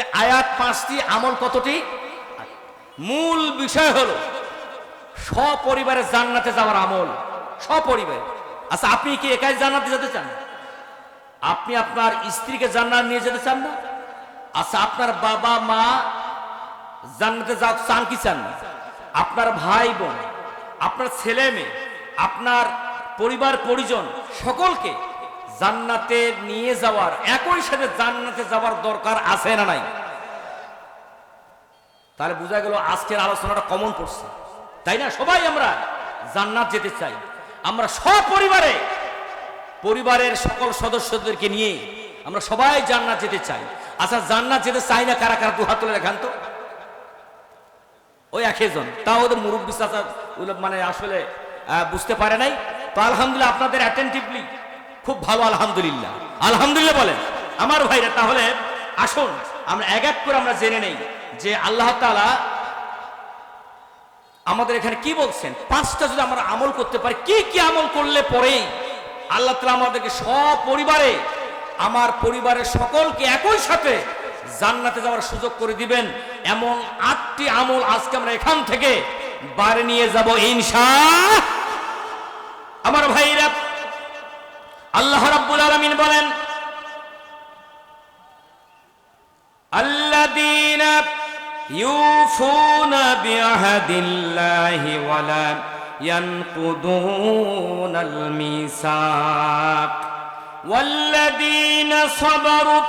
আয়াত পাঁচটি, আমল কতটি? মূল বিষয় হলো সপরিবারে জান্নাতে যাওয়ার আমল। সপরিবারে। আচ্ছা আপনি কি একাই জান্নাতে যেতে চান? আপনি আপনার স্ত্রীকে জান্নাত নিয়ে যেতে চান না? আচ্ছা আপনার বাবা, মা জান্নাতে যাও চান কি চান না? আপনার ভাই, বোন, আপনার ছেলে, মেয়ে, আপনার পরিবার, পরিজন, সকলকে জান্নাতে নিয়ে যাওয়ার, একই সাথে জান্নাতে যাওয়ার দরকার আছে না নাই? তাহলে বোঝা গেল আজকের আলোচনাটা কমন পড়ছে। তাই না? সবাই আমরা জান্নাত যেতে চাই। আমরা সপরিবারে, পরিবারের সকল সদস্যদেরকে নিয়ে আমরা সবাই জান্নাত যেতে চাই। আচ্ছা জান্নাত যেতে চাই না কারা? কারা দু হাত তুলে দেখান তো। ওই একজন। তা ওদের মুরব্বী চাচা মানে আসলে বুঝতে পারে নাই। তো আলহামদুলিল্লাহ আপনাদের অ্যাটেন্টিভলি খুব ভালো, আলহামদুলিল্লাহ। আলহামদুলিল্লাহ বলেন, আমার ভাইরা, তাহলে আসুন, আমরা এক এক করে আমরা জেনে নেই যে আল্লাহ তাআলা আমাদের এখানে কি বলছেন? পাঁচটা যদি আমরা আমল করতে পারি, কি কি আমল করলে পরেই আল্লাহ তালা আমাদেরকে সপরিবারে, আমার পরিবারের সকলকে একই সাথে জান্নাতে যাওয়ার সুযোগ করে দিবেন। এমন আটটি আমল আজকে আমরা এখান থেকে বাড়ি নিয়ে যাব ইনশা আমার ভাইরা আল্লাহ রাব্বুল আলামিন বলেন الذين يوفون بعهد الله ولا ينقضون الميثاق والذين صبروا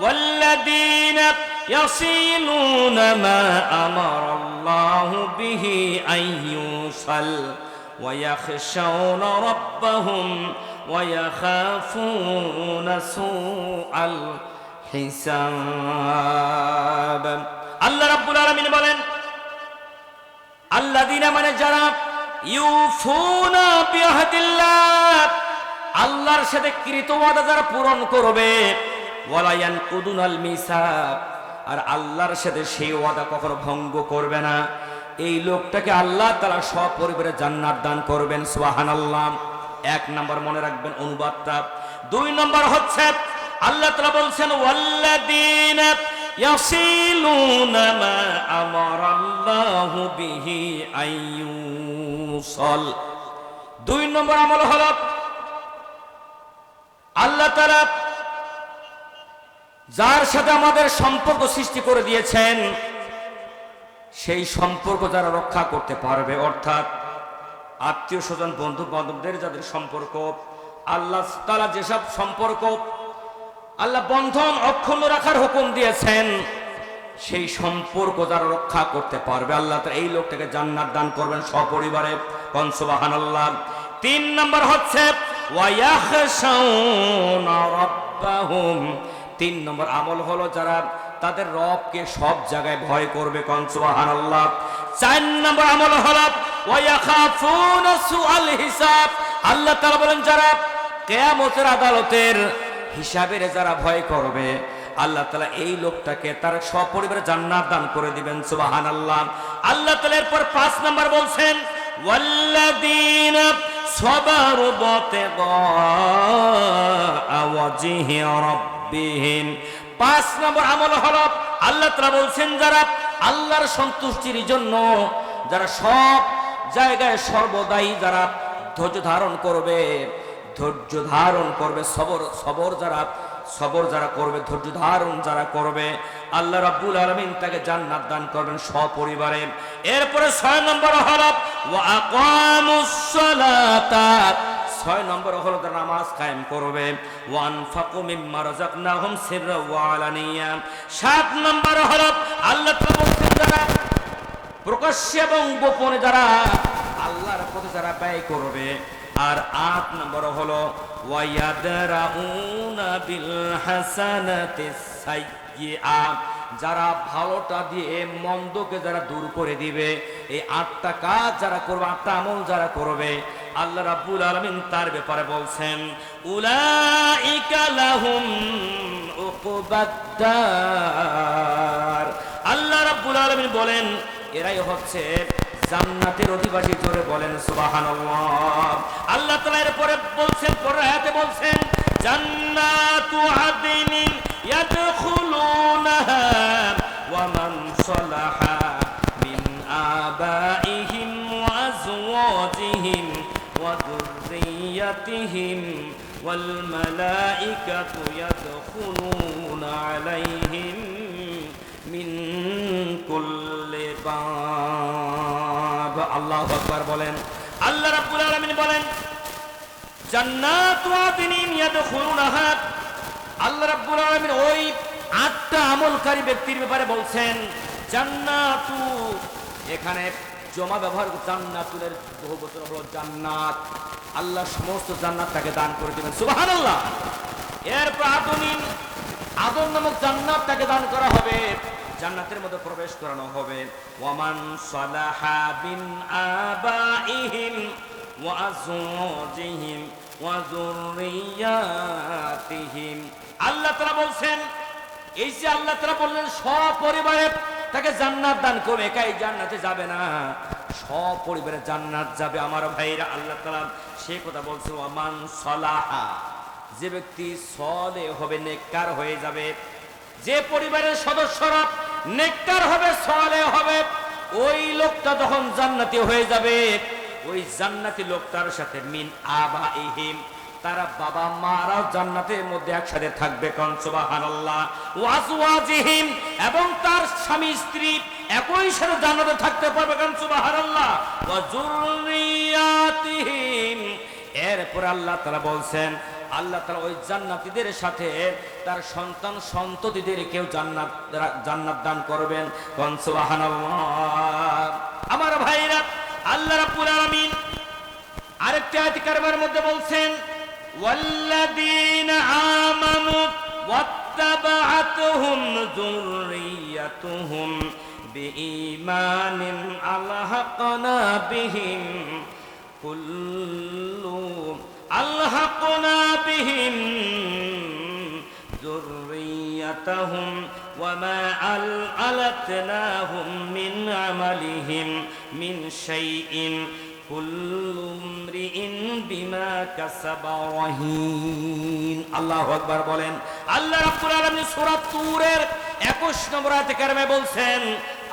والذين يصلون ما امر الله به ان يوصل ويخشون ربهم ويخافون سوء الحساب আল্লাহ রাব্বুল আলামিন বলেন আল্লাযীনা মানে যারা ইউফুনা বিআহদিল্লাহ আল্লাহর সাথে কৃত ওয়াদা যারা পূরণ করবে ওয়ালা ইয়ানকুদুনাল মিসাক আর আল্লাহর সাথে সেই ওয়াদা কখনো ভঙ্গ করবে না এই লোকটাকে আল্লাহ তাআলা সপরিবারে জান্নাত দান করবেন সুবহানাল্লাহ এক নম্বর মনে রাখবেন অনুবাদটা। দুই নম্বর হচ্ছে, আল্লাহ তাআলা বলছেন দুই নম্বর আমল হলো, আল্লাহ তাআলা যার সাথে আমাদের সম্পর্ক সৃষ্টি করে দিয়েছেন, সেই সম্পর্ক যারা রক্ষা করতে পারবে, অর্থাৎ আত্মীয় স্বজন বন্ধু বান্ধবদের যাদের সম্পর্ক, আল্লাহ তালা যেসব সম্পর্ক, আল্লাহ বন্ধন অক্ষুণ্ণ রাখার হুকুম দিয়েছেন, সেই সম্পর্ক যারা রক্ষা করতে পারবে, আল্লাহ এই লোকটাকে জান্নাত দান করবেন সপরিবারে। কনসুবাহান আল্লাহ তিন নম্বর হচ্ছে তিন নম্বর আমল হলো যারা তাদের রবকে সব জায়গায় ভয় করবে কনসুবাহান আল্লাহ চার নম্বর আমল হলো হিসাব। আল্লাহ তাআলা বলেন, যারা কেয়ামতের আদালতের হিসাবের যারা ভয় করবে, আল্লাহ তালা এই লোকটাকে তার সপরিবারে জান্নাত দান করে দিবেন সুবাহান আল্লাহ আল্লাহ তালা এরপর পাঁচ নাম্বার বলছেন, ওয়াল্লাযীন সাবারু বাতিগা ওয়াজহি রাব্বিহিম। পাঁচ নম্বর আমল হলো, আল্লাহ তালা বলছেন, যারা আল্লাহর সন্তুষ্টির জন্য যারা সব জায়গায় সর্বদাই যারা ধৈর্য ধারণ করবে, ধৈর্য ধারণ করবে, সবর সবর যারা সবর যারা করবে, ধৈর্য ধারণ যারা করবে, আল্লাহ রাব্বুল আলামিন তাকে জান্নাত দান করবেন সপরিবারে। এরপরে ছয় নম্বর হলো, ওয়া আকামুস সালাতা ছয় নম্বর হলো নামাজ কায়েম করবে। ওয়ান ফাকু মিম্মা রাযাকনাহুম সিররা ওয়া আলানিয়া। সাত নম্বর হলো আল্লাহ তাআলা যারা প্রকাশ্যে এবং গোপনে যারা আল্লাহর পথে যারা ব্যয় করবে। আর আট নম্বর হলো, ওয়ায়াদরাউনা বিল হাসানাতিস সাইয়্যিআ। যারা ভালোটা দিয়ে মন্দকে যারা দূর করে দিবে, এই আটটা কাজ যারা করবে, আটটা আমল যারা করবে, আল্লাহ রাব্বুল আলামিন তার ব্যাপারে বলছেন আল্লাহ রাব্বুল আলামিন বলেন, এরাই হচ্ছে জান্নাতের অধিবাসী জোরে বলেন সুবহানাল্লাহ। আল্লাহ তাআলা এরপরে বলছেন আয়াতে বলছেন জান্নাতু আদনিন يدخلونها ومن صلح من آبائهم وأزواجهم وذريتهم والملائكة يدخلون عليهم من كل باب الله أكبر বলেন আল্লাহ রাব্বুল আলামিন বলেন জান্নাত ওই আটটা আমলকারী ব্যক্তির ব্যাপারে বলছেন এখানে জমা ব্যবহার জান্নাতুলের বহু জান্নাত। সমস্ত জান্নাত তাকে দান করে দেবেন। সুবহানাল্লাহ। এরপর আদনিন আদন নামক জান্নাত তাকে দান করা হবে। জান্নাতের মধ্যে প্রবেশ করানো হবে। ওয়ামান সালাহা বিন আবাইহিম ওয়া আল্লাহ তাআলা বলছেন, এই যে আল্লাহ তাআলা বললেন, সপরিবারে তাকে জান্নাত দান করবে। একাই জান্নাতে যাবে না। সপরিবারে জান্নাত যাবে আমার ভাইরা। আল্লাহ তালা সে কথা বলছে, ওয়ামান সলাহা। যে ব্যক্তি সলে হবে, নেককার হয়ে যাবে। যে পরিবারের সদস্যরা নেককার হবে, সলে হবে, ওই লোকটা তখন জান্নাতি হয়ে যাবে ওই জান্নাতি লোকটার সাথে মিন আবা ইহিম তারা বাবা মারাও জান্নাতের মধ্যে একসাথে থাকবে কন সুবহানাল্লাহ। ওয়াজওয়াজিহিম এবং তার স্বামী, স্ত্রী একই সাথে জান্নাতে থাকতে পারবে কন সুবহানাল্লাহ। ওয়া যুররিয়াতিহিম। এরপর আল্লাহ তাআলা বলছেন, আল্লাহ তাআলা ওই জান্নাতীদের সাথে তার সন্তান সন্ততিদের কেউ জান্নাত জান্নাত দান করবেন। কোন সুবহানাল্লাহ। আমার ভাইরা আল্লাহ রাব্বুল আলামিন আরেকটি আয়াত কারবার মধ্যে বলছেন, ওয়াল্লাযীনা আমানু ওয়াত্তাবাআতুহুম যুররিয়াতুহুম বিঈমানিন আলহাকনা বিহিম কুল্লু আলহাকনা বিহিম যুররিয়াতাহুম ওয়া মা আলাতনাহুম মিন আমালিহিম মিন শাইইন কুল্লু ইমরিইন বিমা কাসাবা রাহিন আল্লাহু আকবার বলেন, আল্লাহ রাব্বুল আলামিন সূরা তুরের 21 নম্বর আয়াতে কারিমে বলছেন,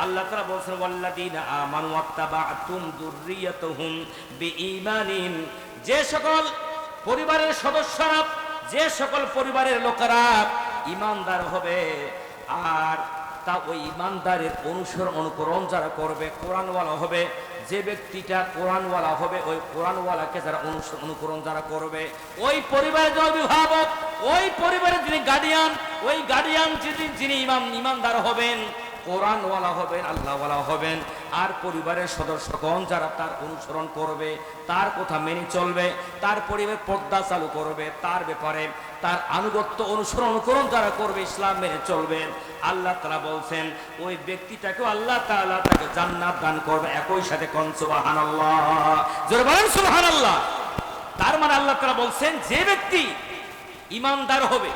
আল্লাহ তারা বলছেন ওয়াল্লাদিনা আমানু ওয়াত্তাবাতুম যুররিয়াতাহুম বিঈমানিন যে সকল পরিবারের সদস্যরা, যে সকল পরিবারের লোকেরা ইমানদার হবে, আর তা ওই ইমানদারের অনুসরণ, অনুকরণ যারা করবে, কোরআনওয়ালা হবে। যে ব্যক্তিটা কোরআনওয়ালা হবে, ওই কোরআনওয়ালাকে যারা অনুসরণ অনুকরণ যারা করবে, ওই পরিবারের যে অভিভাবক ওই পরিবারের যিনি গার্ডিয়ান ওই গার্ডিয়ান যিনি যিনি ইমাম, ইমানদার হবেন। কোরআনওয়ালা হবেন আল্লাহওয়ালা হবেন। আর পরিবারের সদস্যগণ যারা তার অনুসরণ করবে, তার কথা মেনে চলবে, তার পরিবার পর্দা চালু করবে, তার ব্যাপারে তার আনুগত্য অনুসরণ অনুকরণ যারা করবে, ইসলাম মেনে চলবেন আল্লাহ তালা বলছেন, ওই ব্যক্তিটাকেও আল্লাহ তাআলা তাকে জান্নাত দান করবে, একই সাথে কন, সুবহানাল্লাহ। জোরে বলেন, সুবহানাল্লাহ। তার মানে আল্লাহ তাআলা বলছেন, যে ব্যক্তি ইমানদার হবে,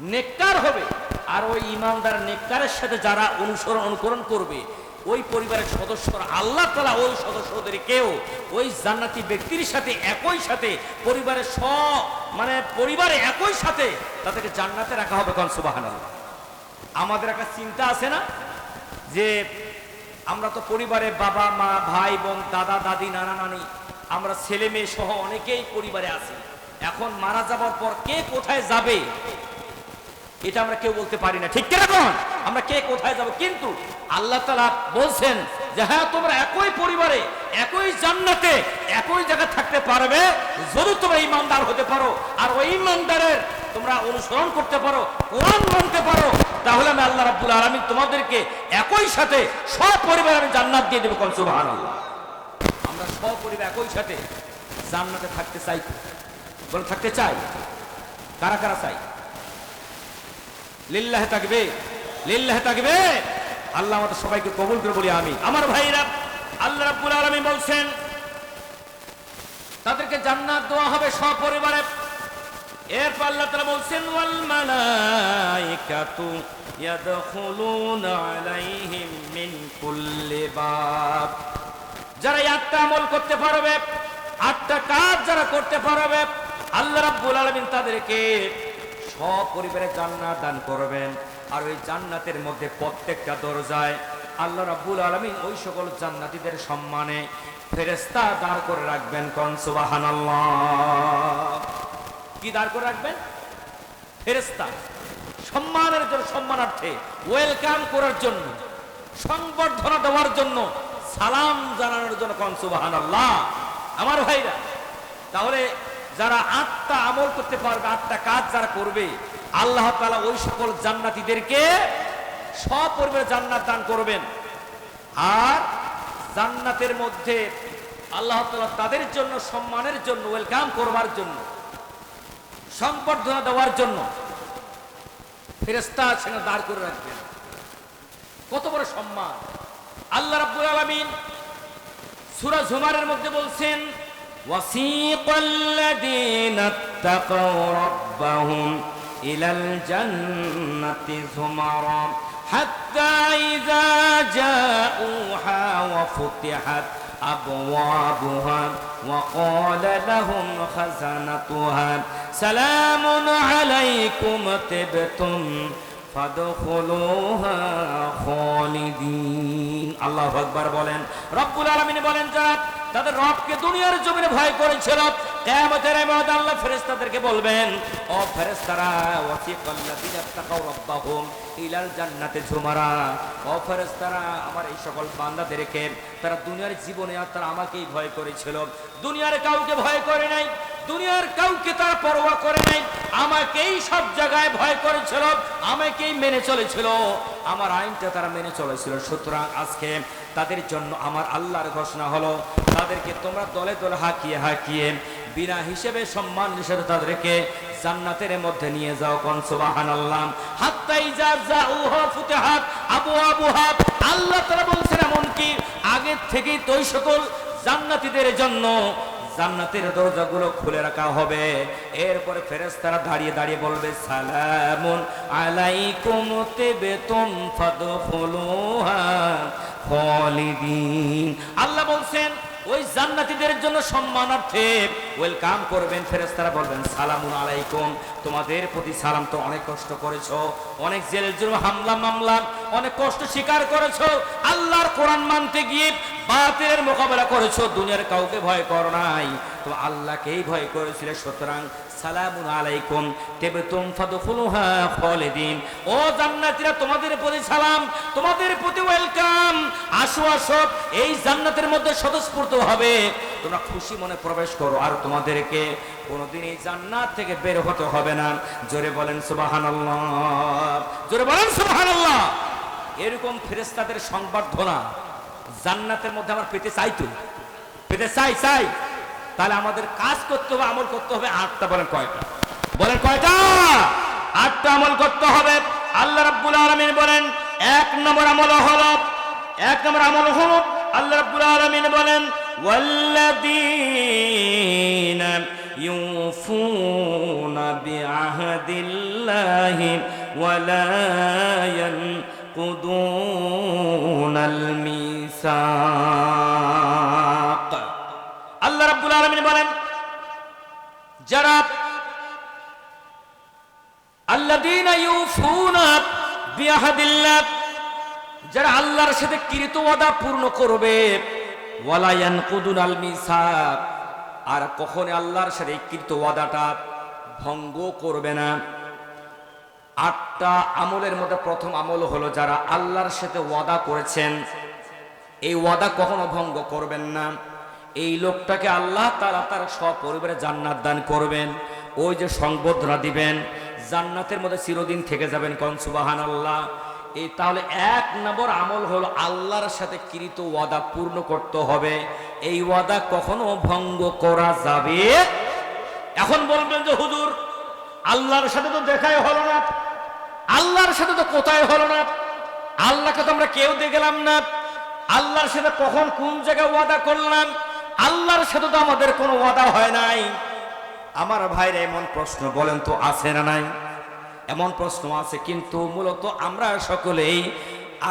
নেককার হবে আর ওই ইমানদার নেককারের সাথে যারা অনুসরণ অনুকরণ করবে, ওই পরিবারের সদস্যরা, আল্লাহ তালা ওই সদস্যদের কেউ, ওই জান্নাতি ব্যক্তির সাথে একই সাথে, পরিবারের স মানে পরিবারে একই সাথে তাদেরকে জান্নাতে রাখা হবে কন সুবাহান আমাদের একটা চিন্তা আছে না? যে আমরা তো পরিবারে বাবা, মা, ভাই, বোন, দাদা, দাদি, নানা, নানি, আমরা ছেলে, মেয়ে সহ অনেকেই পরিবারে আছি। এখন মারা যাবার পর কে কোথায় যাবে? এটা আমরা কেউ বলতে পারি না। ঠিক কীরকম আমরা কে কোথায় যাব? কিন্তু আল্লাহ তালা বলছেন যে হ্যাঁ তোমরা একই পরিবারে, একই জান্নাতে, একই জায়গায় থাকতে পারবে। যদি তোমরা ইমানদার হতে পারো, আর ওই ইমানদারের তোমরা অনুসরণ করতে পারো, কোরআন মানতে পারো, তাহলে আমি আল্লাহ রাব্বুল আলামিন তোমাদেরকে একই সাথে সব পরিবার আমি জান্নাত দিয়ে দেবো কোন সুবহানাল্লাহ। আমরা সব পরিবার একই সাথে জান্নাতে থাকতে চাই। বলে, থাকতে চাই? কারা কারা চাই? লিল্লাহে থাকবে লিল্লাহে থাকবে আল্লাহ আমাদের সবাইকে কবুল করে বলি আমি আমার ভাইরা, আল্লাহ রাব্বুল আলামিন বলছেন, তাদেরকে জান্নাত দেওয়া হবে সপরিবারে। এরপর আল্লাহ তাআলা বলছেন, ওয়াল মালাইকাতু ইয়াদখুলুনা আলাইহিম মিন কুল্লি বাব। যারা আটটা আমল করতে পারবে, আটটা কাজ যারা করতে পারবে, আল্লাহ রাব্বুল আলামিন তাদেরকে সপরিবারে জান্নাত দান করবেন। আর ওই জান্নাতের মধ্যে প্রত্যেকটা দরজায় আল্লাহ রাব্বুল আলামিন ওই সকল জান্নাতীদের সম্মানে ফেরেশতা দাঁড় করে রাখবেন কন সুবহানাল্লাহ। কি দাঁড় করে রাখবেন? ফেরেশতা। সম্মানের জন্য, সম্মানার্থে, ওয়েলকাম করার জন্য, সংবর্ধনা দেওয়ার জন্য, সালাম জানানোর জন্য কন সুবহানাল্লাহ। আমার ভাইরা, তাহলে যারা আত্মা আমল করতে পারবে আটটা কাজ যারা করবে, আল্লাহ তালা ওই সকল জান্নাতীদেরকে সপরিবারে জান্নাত দান করবেন। আর জান্নাতের মধ্যে আল্লাহ তালা তাদের জন্য সম্মানের জন্য, ওয়েলকাম করবার জন্য সংবর্ধনা দেওয়ার জন্য ফেরেস্তা সেখানে দাঁড় করে রাখবেন। কত বড় সম্মান। আল্লাহ রাব্বুল আলামিন সূরা জুমারের মধ্যে বলছেন وسيق الذين اتقوا ربهم إلى الجنة زمرا حتى إذا جاءوها وفتحت أبوابها وقال لهم خزنتها سلام عليكم تبتم আল্লাহু আকবার বলেন, রব্বুল আলামিন বলেন, যারা তাদের রবকে দুনিয়ার জমিনে ভয় করেছিল আল্লাহ বলবেন জান্নাতে আমার এই সকল তারা দুনিয়ার জীবনে আর তারা আমাকেই ভয় করেছিল। দুনিয়ার কাউকে ভয় করে নাই দুনিয়ার কাউকে তার পরোয়া করে নাই। আমাকেই সব জায়গায় ভয় করেছিল, আমাকেই মেনে চলেছিল। আমার আইনটা তারা মেনে চলেছিল। সুতরাং আজকে তাদের জন্য আমার আল্লাহর ঘোষণা হলো, তাদেরকে তোমরা দলে দলে হাঁকিয়ে হাঁকিয়ে, বিনা হিসেবে সম্মান হিসেবে তাদেরকে জান্নাতের মধ্যে নিয়ে যাও। কোন সুবহানাল্লাহ। হাত্তাই যা যা উহা ফুতেহাত, আবু আবুহা আল্লাহ তারা বলছেন এমনকি আগের থেকেই তৈ সকল জান্নাতীদের জন্য জান্নাতের দরজাগুলো খুলে রাখা হবে। এরপরে ফেরেস্তারা দাঁড়িয়ে দাঁড়িয়ে বলবে, সালামুন আলাইকুম ফাদ ফাদখুলুহা খালিদিন। আল্লাহ বলছেন ওই জান্নাতীদের জন্য সম্মানার্থে ওয়েলকাম করবেন ফেরেস্তারা বলবেন, সালামুন আলাইকুম। তোমাদের প্রতি সালাম তো অনেক কষ্ট করেছ, অনেক জেলের জন্য হামলা, মামলা, অনেক কষ্ট স্বীকার করেছ, আল্লাহর কোরআন মানতে গিয়ে বাতের মোকাবেলা করেছ, দুনিয়ার কাউকে ভয় করো নাই। তো আল্লাহকেই ভয় করেছিলে, সুতরাং সালামুন আলাইকুম। তেবতুম ফাদখুলুহা খালিদিন। ও জান্নাতীরা, তোমাদের প্রতি সালাম, তোমাদের প্রতি ওয়েলকাম। আসো আসো, এই জান্নাতের মধ্যে স্বতঃস্ফূর্ত হবে। তোমরা খুশি মনে প্রবেশ করো, আর তোমাদেরকে কোনোদিন এই জান্নাত থেকে বের হতে হবে না। জোরে বলেন সুবহানাল্লাহ। জোরে বলেন সুবহানাল্লাহ। এরকম ফেরেশতাদের সংবর্ধনা জান্নাতের মধ্যে আমার পেতে চাই তো? পেতে চাই চাই। তাহলে আমাদের কাজ করতে হবে, আমল করতে হবে আটটা, বলেন কয়টা? বলেন কয়টা? আটটা আমল করতে হবে। আল্লাহ রাব্বুল আলামিন বলেন, এক নম্বর আমল হলো, এক নম্বর আমল হলো, আল্লাহ রাব্বুল আলামিন বলেন, ওয়াল্লাযীনা ইউফুনা বিআহদিল্লাহি ওয়ালা ইয়ানকুদুনাল মিসাক। আল্লাহ বলেন, যারা যারা আল্লাহর সাথে কৃত ওয়াদা পূর্ণ করবে আর কখনো আল্লাহর সাথে কৃত ওয়াদাটা ভঙ্গ করবে না। আটটা আমলের মধ্যে প্রথম আমল হলো যারা আল্লাহর সাথে ওয়াদা করেছেন, এই ওয়াদা কখনো ভঙ্গ করবেন না। এই লোকটাকে আল্লাহ তারা তার সপরিবারে জান্নাত দান করবেন। ওই যে সংবর্ধনা দিবেন, জান্নাতের মধ্যে চিরদিন থেকে যাবেন কনসুবাহান আল্লাহ এই তাহলে এক নম্বর আমল হলো আল্লাহর সাথে কৃত ওয়াদা পূর্ণ করতে হবে। এই ওয়াদা কখনো ভঙ্গ করা যাবে এখন বলবেন যে, হুজুর, আল্লাহর সাথে তো দেখাই হলো না। আল্লাহর সাথে তো কোথায় হলো না? আল্লাহকে তো আমরা কেউ দেখলাম না। আল্লাহর সাথে কখন কোন জায়গায় ওয়াদা করলাম? আল্লাহর সাথে তো আমাদের কোনো ওয়াদা হয় নাই। আমার ভাইরা এমন প্রশ্ন, বলেন তো আছে না নাই? এমন প্রশ্ন আছে, কিন্তু মূলত আমরা সকলেই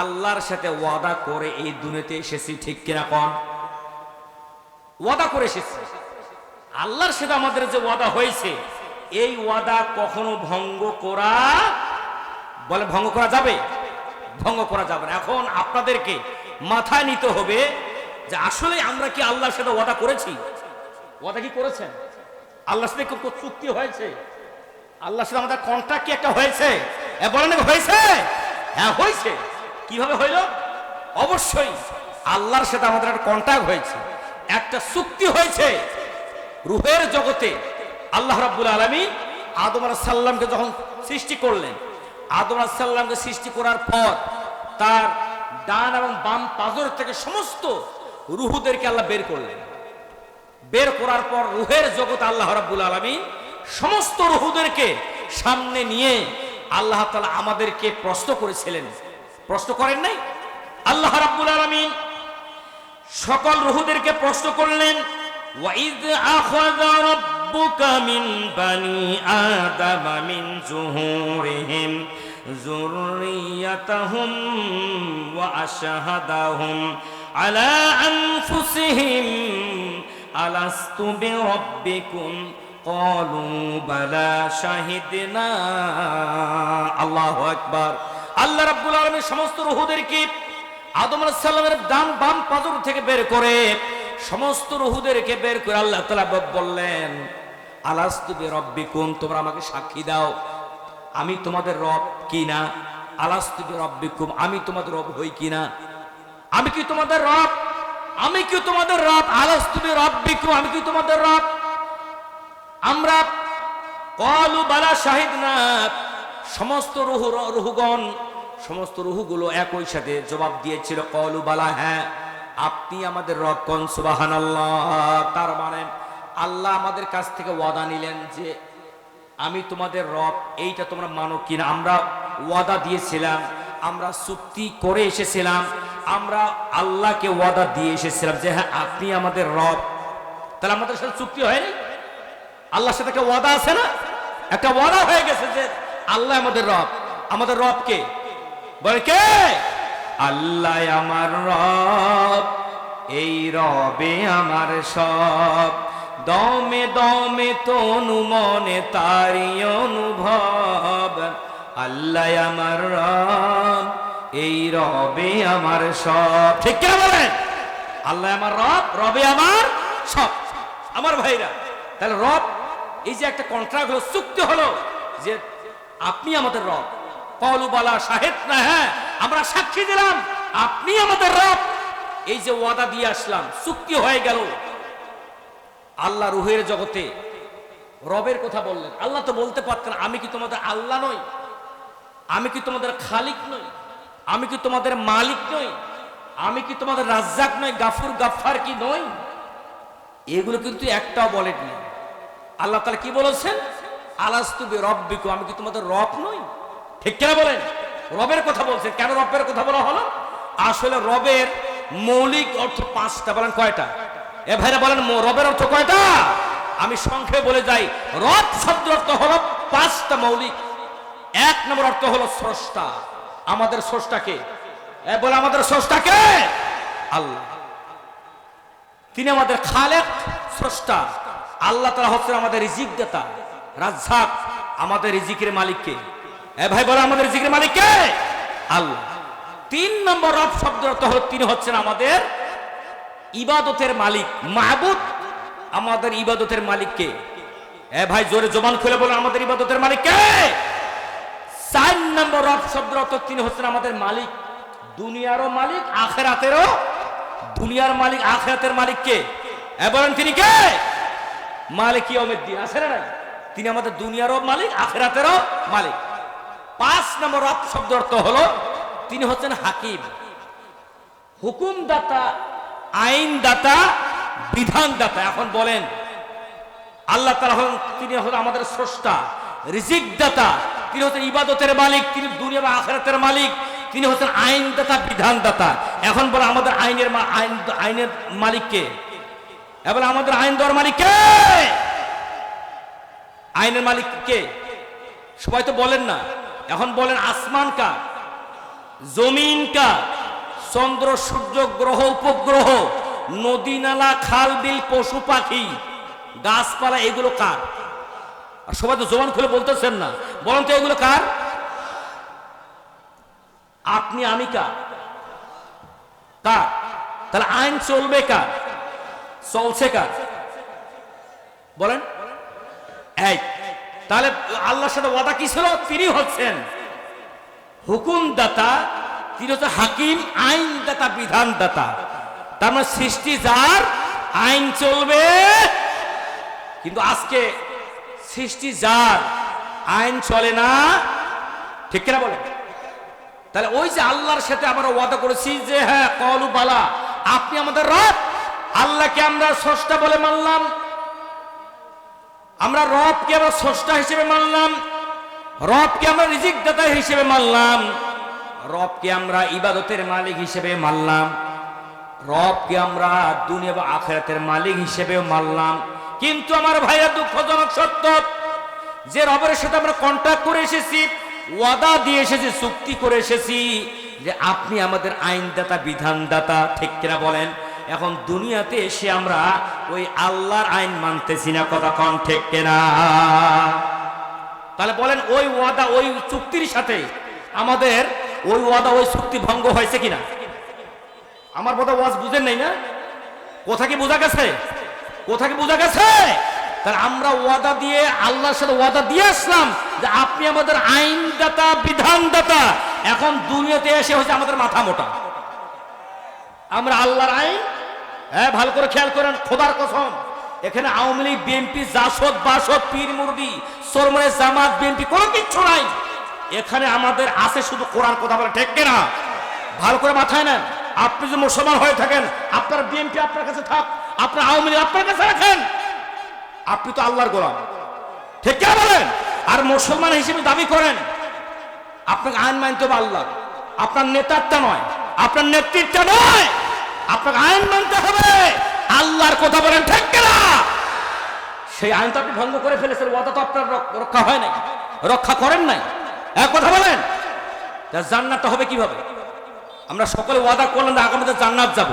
আল্লাহর সাথে ওয়াদা করে এই দুনিয়াতে এসেছি, ঠিক কিনা কন? ওয়াদা করে এসেছি। আল্লাহর সাথে আমাদের যে ওয়াদা হয়েছে, এই ওয়াদা কখনো ভঙ্গ করা, বলে ভঙ্গ করা যাবে? ভঙ্গ করা যাবে না। এখন আপনাদেরকে মাথায় নিতে হবে যে আসলে আমরা কি আল্লাহর সাথে ওয়াদা করেছি? ওয়াদা কি করেছেন? আল্লাহর সাথে চুক্তি হয়েছে? আল্লাহর সাথে আমাদের কন্ট্রাক্ট কি একটা হয়েছে? বলেন হয়েছে? হ্যাঁ হয়েছে। কীভাবে হইল? অবশ্যই আল্লাহর সাথে আমাদের একটা কন্ট্রাক্ট হয়েছে। একটা চুক্তি হয়েছে। রূপের জগতে আল্লাহ রাব্বুল আলমী আদম সাল্লামকে যখন সৃষ্টি করলেন আদম সাল্লামকে সৃষ্টি করার পর তার ডান এবং বাম পাজর থেকে সমস্ত রুহুদেরকে আল্লাহ বের করলেন। বের করার পর রুহের জগৎ আল্লাহ রাব্বুল আলমিন সমস্ত রুহুদেরকে সামনে নিয়ে আল্লাহ তালা আমাদেরকে প্রশ্ন করেছিলেন। প্রশ্ন করেন নাই? আল্লাহ রাব্বুল আলমিন সকল রুহুদেরকে প্রশ্ন করলেন মিন জুহুরিহিম, যুররিয়াতাহুম ওয়া আশহাদাহুম আলা আনফুসিহিম আলাস্তু বিরাব্বিকুম قالوا بلى شهدنا আল্লাহু আকবার আল্লাহ রাব্বুল আলামিন সমস্ত রুহুদেরকে আদম আলাইহিস সালামের ডান বাম পাজর থেকে বের করে সমস্ত রুহুদেরকে বের করে আল্লাহ তাআলা বললেন আলাস্তু বিরাব্বিকুম তোমরা আমাকে সাক্ষী দাও আমি তোমাদের রব কিনা আলাস্তু বিরাব্বিকুম আমি তোমাদের রব হই কিনা আমি কি তোমাদের রব? আমি কি তোমাদের রব? আলাস্তু বিরাব্বিকুম আমি কি তোমাদের রব? আমরা কলু বালা শাহিদ না সমস্ত রুহু রুহুগণ, সমস্ত রুহুগুলো একই সাথে জবাব দিয়েছিল কলু বালা হ্যাঁ আপনি আমাদের রব কন? সুবাহান তার মানে আল্লাহ আমাদের কাছ থেকে ওয়াদা নিলেন যে আমি তোমাদের রব, এইটা তোমরা মানো কিনা। আমরা ওয়াদা দিয়েছিলাম, আমরা চুক্তি করে এসেছিলাম আমরা আল্লাহকে ওয়াদা দিয়ে এসেছিলাম যে হ্যাঁ আপনি আমাদের রব। তাহলে আমাদের সাথে চুক্তি হয়নি? আল্লাহর সাথে একটা ওয়াদা আছে না? একটা ওয়াদা হয়ে গেছে যে আল্লাহ আমাদের রব। আমাদের রব কে? বলে কে? আল্লাহ আমার রব। এই রবে আমার সব। দমে দমে তনু মনে তারি অনুভব। আল্লাহ আমার রব। এই রবে আমার সব। ঠিক কেন বলেন? আল্লাহ আমার রব, রবে আমার সব। আমার ভাইরা, তাহলে রব, এই যে একটা কন্ট্রাক্ট হলো, চুক্তি হলো যে আপনি আমাদের রব। কলুবালা সাহেব না হ্যাঁ আমরা সাক্ষী দিলাম, আপনি আমাদের রব। এই যে ওয়াদা দিয়ে আসলাম, চুক্তি হয়ে গেল। আল্লাহ রুহের জগতে রবের কথা বললেন। আল্লাহ তো বলতে পারতেন, আমি কি তোমাদের আল্লাহ নই? আমি কি তোমাদের খালিক নই? আমি কি তোমাদের মালিক নই? আমি কি তোমাদের রাজ্জাক নই? গাফুর গাফার কি নই? এগুলো কিন্তু একটাও বলেননি আল্লাহ তালা কি বলেছেন? আলাস্তুবি রব্বিকু আমি কি তোমাদের রব নই? ঠিক কেন বলেন? রবের কথা বলছেন। কেন রবের কথা বলা হলো? আসলে রবের মৌলিক অর্থ পাঁচটা, বলেন কয়টা? এ ভাইরা বলেন রবের অর্থ কয়টা? আমি সংক্ষেপে বলে যাই, রব শব্দ অর্থ হলো পাঁচটা মৌলিক। এক নম্বর অর্থ হলো স্রষ্টা। আমাদের স্রষ্টাকে। বলে আমাদের স্রষ্টাকে? আল্লাহ। তিনি আমাদের খালেক, স্রষ্টা। আল্লাহ তালা হচ্ছেন আমাদের রিজিক দাতা রাজ্জাক, আমাদের রিজিকের মালিককে। এ ভাই, বলে আমাদের রিজিকের মালিককে? আল্লাহ। তিন নম্বর রব শব্দ অর্থ হলো তিনি হচ্ছেন আমাদের ইবাদতের মালিক মাহবুদ আমাদের ইবাদতের মালিককে। এ ভাই, জোরে জবান খুলে বলে আমাদের ইবাদতের মালিককে? চার নম্বর রব শব্দ তিনি হচ্ছেন আমাদের মালিক। দুনিয়ারও মালিক, আখেরাতেরও। দুনিয়ার মালিক, আখেরাতের মালিক কে? বলেন তিনি কে? মালিক দিন আছে না নাই? তিনি আমাদের দুনিয়ারও মালিক, আখেরাতেরও মালিক। পাঁচ নম্বর রব শব্দ অর্থ হলো, তিনি হচ্ছেন হাকিম। হুকুমদাতা, আইনদাতা, বিধানদাতা। এখন বলেন, আল্লাহ তালা হলেন, তিনি হলেন আমাদের স্রষ্টা রিজিক দাতা তিনি হচ্ছেন ইবাদতের মালিক, তিনি দুনিয়া বা আখেরাতের মালিক, তিনি হচ্ছেন আইনদাতা, বিধানদাতা। এখন বলে আমাদের আইনের আইন আইনের মালিককে এবার আমাদের আইন দেওয়ার মালিক কে? আইনের মালিক কে? সবাই তো বলেন না। এখন বলেন আসমান কা জমিন কা চন্দ্র, সূর্য, গ্রহ, উপগ্রহ, নদী, নালা, খাল, বিল, পশু, পাখি, গাছপালা, এগুলো কার? আর সবাই তো জবান খুলে বলতেছেন না। বলেন তো এগুলো কার? আপনি, আমি কার? কার? তাহলে আইন চলবে কার? চলছে কার? বলেন। তাহলে আল্লাহর সাথে ওয়াদা কি ছিল? তিনি হচ্ছেন হুকুমদাতা, তিনি হচ্ছে হাকিম, আইনদাতা, বিধানদাতা। তার মানে সৃষ্টি যার, আইন চলবে। কিন্তু আজকে সৃষ্টি যার, আইন চলে না। ঠিক কিনা বলে তাহলে ওই যে আল্লাহর সাথে আমরা ওয়াদা করেছি যে হ্যাঁ কলু বালা, আপনি আমাদের রব। আল্লাহকে আমরা স্রষ্টা বলে মানলাম। আমরা রবকে আমরা স্রষ্টা হিসেবে মানলাম। রবকে আমরা রিজিক দাতা হিসেবে মানলাম। রবকে আমরা ইবাদতের মালিক হিসেবে মানলাম। রবকে আমরা দুনিয়া বা আখেরাতের মালিক হিসেবে মানলাম। কিন্তু আমার ভাইয়া দুঃখজনক সত্য, যে রবের সাথে আমরা কন্ট্যাক্ট করে এসেছি, ওয়াদা দিয়ে এসেছি, চুক্তি করে এসেছি, যে আপনি আমাদের আইনদাতা, বিধানদাতা, ঠিক কিনা বলেন? এখন দুনিয়াতে এসে আমরা ওই আল্লাহর আইন মানতেছি না, কথা কন ঠিক কিনা? তাহলে বলেন, ওই ওয়াদা, ওই চুক্তির সাথে আমাদের ওই ওয়াদা, ওই চুক্তি ভঙ্গ হয়েছে কিনা? আমার কথা ওয়াজ বুঝেন নাই না? কোথা কি বোঝা গেছে? কোথা কি বোঝা গেছে? তাহলে আমরা ওয়াদা দিয়ে, আল্লাহর সাথে ওয়াদা দিয়ে আসলাম যে আপনি আমাদের আইনদাতা, বিধানদাতা। এখন দুনিয়াতে এসে হচ্ছে আমাদের মাথা মোটা। আমরা আল্লাহর আইন? হ্যাঁ ভালো করে খেয়াল করেন, খোদার কসম। এখানে আওয়ামী লীগ, বিএনপি, জাসদ, বাসদ, পীর মুরদি সরমরে, জামাত, বিএনপি কোনো কিচ্ছু নাই। এখানে আমাদের আছে শুধু কোরআন কথা বলে, ঠিক না ভালো করে মাথায় নেন। আপনি যদি মুসলমান হয়ে থাকেন, আপনার বিএনপি আপনার কাছে থাক, আপনার আওয়ামী লীগ আপনার কাছে রাখেন। আপনি তো আল্লাহর গোলাম। ঠিক কে বলেন? আর মুসলমান হিসেবে দাবি করেন, আপনাকে আইন মানতে হবে আল্লাহ আপনার নেতারটা নয়, আপনার নেতৃত্ব নয়, আপনাকে আইন মানতে হবে। আল্লাহর কথা বলেন, ঠিক না সেই আইন তো আপনি ভঙ্গ করে ফেলেছেন, ওয়াদা তো আপনার রক্ষা হয় নাই। রক্ষা করেন নাই। এক কথা বলেন জান্নাত হবে কীভাবে? আমরা সকলে ওয়াদা করলাম যে আগামীতে জান্নাত যাব।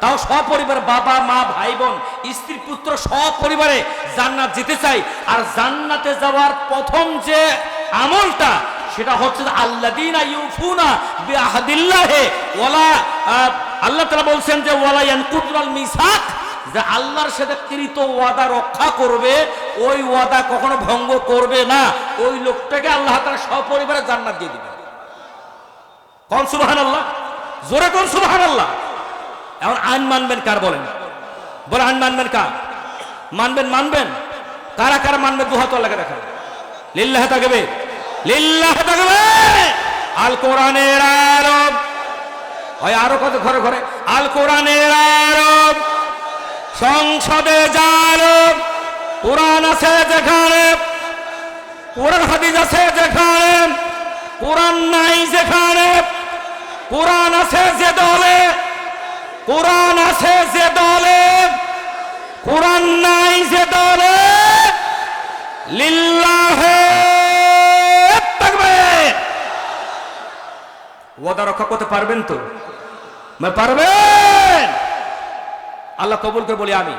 তাও সপরিবার বাবা, মা, ভাই, বোন, স্ত্রী, পুত্র সপরিবারে জান্নাত যেতে চাই। আর জান্নাতে যাওয়ার প্রথম যে আমলটা, সেটা হচ্ছে আল্লাদিনা ইউফুনা বিআহদিল্লাহি ওয়ালা আল্লাহ তাআলা বলছেন যে ওয়ালা ইয়ানকুতুল মিসাক, যে আল্লাহর সাথে কৃত ওয়াদা রক্ষা করবে, ওই ওয়াদা কখনো ভঙ্গ করবে না। ওই লোকটাকে আল্লাহ তাআলা সপরিবারে জান্নাত দিয়ে দিবে কোন সুবাহান আল্লাহ জোরে কোন সুবাহান আল্লাহ এখন আইন মানবেন কার বলেন? বলে আইন মানবেন কার? মানবেন মানবেন? কারা কারা মানবে দু হাত লাগে দেখা লিল্লাহ থাকবে লিল্লাহ থাকবে আল কোরআনের আরব। হয় আরও কত ঘরে ঘরে? আল কোরআনের আরব। সংসদে যারব কোরআন আছে যেখানে। কোরআন হাদিস আছে যেখানে। কোরআন নাই যেখানে। কোরআন আছে যে দলে, কোরআন আছে যে দলে, কোরআন নাই যে দলে, লিল্লাহে ওয়াদা রক্ষা করতে পারবেন তো? পারবেন? আল্লাহ কবুল করে বলি আমি